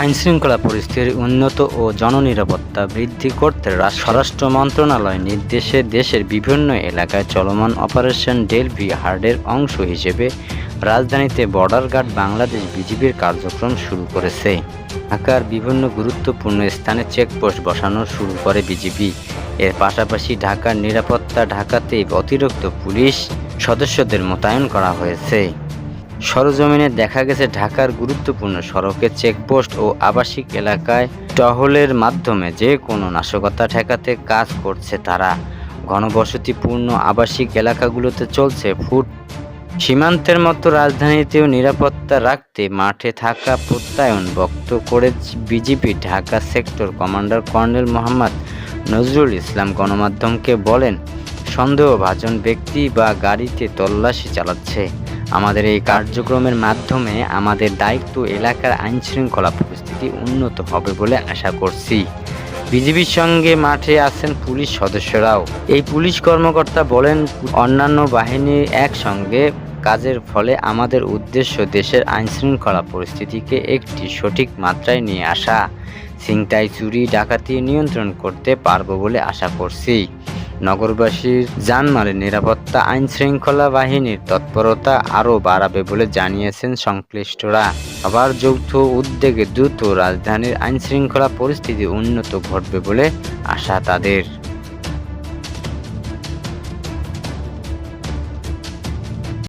আইনশৃঙ্খলা পরিস্থিতির উন্নত ও জননিরাপত্তা বৃদ্ধি করতে স্বরাষ্ট্র মন্ত্রণালয় নির্দেশে দেশের বিভিন্ন এলাকায় চলমান অপারেশন ডেলভি হার্ডের অংশ হিসেবে রাজধানীতে বর্ডার গার্ড বাংলাদেশ বিজিবির কার্যক্রম শুরু করেছে। ঢাকার বিভিন্ন গুরুত্বপূর্ণ স্থানে চেকপোস্ট বসানো শুরু করে বিজিবি। এর পাশাপাশি ঢাকার নিরাপত্তা ঢাকাতে অতিরিক্ত পুলিশ সদস্যদের মোতায়েন করা হয়েছে। সরজমিনে দেখা গেছে ঢাকার গুরুত্বপূর্ণ সড়কে চেকপোস্ট ও আবাসিক এলাকায় টহলের মাধ্যমে যে কোনো নাশকতা ঠেকাতে কাজ করছে তারা। ঘনবসতিপূর্ণ আবাসিক এলাকাগুলোতে চলছে ফুট সীমান্তের মতো রাজধানীতেও নিরাপত্তা রাখতে মাঠে থাকা প্রত্যয়ন বক্ত করে BGB Dhaka sector commander colonel Mohammad Nazrul Islam গণমাধ্যমকে বলেন, সন্দেহভাজন ব্যক্তি বা গাড়িতে তল্লাশি চালাচ্ছে। আমাদের এই কার্যক্রমের মাধ্যমে আমাদের দায়িত্ব এলাকার আইনশৃঙ্খলা পরিস্থিতি উন্নত হবে বলে আশা করছি। বিজিবির সঙ্গে মাঠে আছেন পুলিশ সদস্যরাও। এই পুলিশ কর্মকর্তা বলেন, অন্যান্য বাহিনীর একসঙ্গে কাজের ফলে আমাদের উদ্দেশ্য দেশের আইনশৃঙ্খলা পরিস্থিতিকে একটি সঠিক মাত্রায় নিয়ে আসা। ছিনতাই চুরি, ডাকাতি নিয়ন্ত্রণ করতে পারব বলে আশা করছি। নগরবাসীর জানমালের নিরাপত্তা আইন শৃঙ্খলা বাহিনীর তৎপরতা আরও বাড়াবে বলে জানিয়েছেন সংশ্লিষ্টরা। আবার যৌথ উদ্যোগে দ্রুত রাজধানীর আইন শৃঙ্খলা পরিস্থিতি উন্নত ঘটবে বলে আশা তাদের।